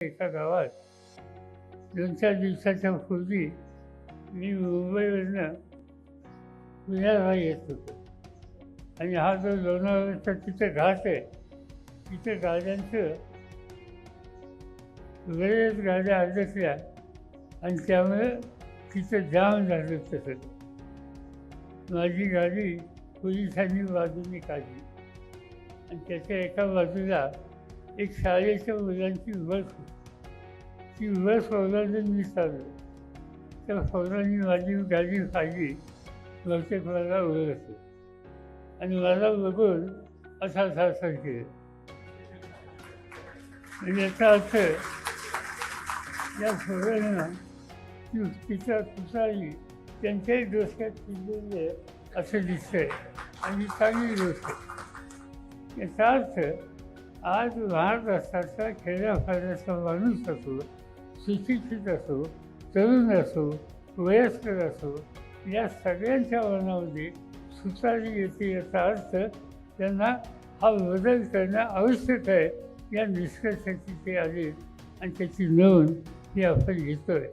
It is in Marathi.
एका गावात दोन चार दिवसाच्या पूर्वी मी मुंबईवरनं पुण्याला येत होतो. आणि हा जो लोणावळ्याचा तिथं घाट आहे तिथं गाड्यांचं वेळेत गाड्या अडकल्या आणि त्यामुळे तिथं जाम झालं तसं माझी गाडी पोलिसांनी बाजूने काढली आणि त्याच्या एका बाजूला एक शाळेच्या मुलांची बस ती बस ओलांडून मी चाललो त्या सौरांनी माझी गाडी काढली बहुतेक मला ओळखलं. आणि मला बघून असा सारखा केलं. म्हणजे याचा अर्थ या फौरांना ती तिचा कुसाळी त्यांच्याही डोक्यात फिरलेली असं दिसतंय. आणि चांगली गोष्ट याचा अर्थ आज महाराष्ट्राचा असताना खेड्यापाड्याचा माणूस असो सुशिक्षित असो तरुण असो वयस्कर असो या सगळ्यांच्या मनामध्ये सुतारी येते याचा अर्थ त्यांना हा बदल करणं आवश्यक आहे या निष्कर्षाची ते आले आणि त्याची नोंद ही आपण घेतो आहे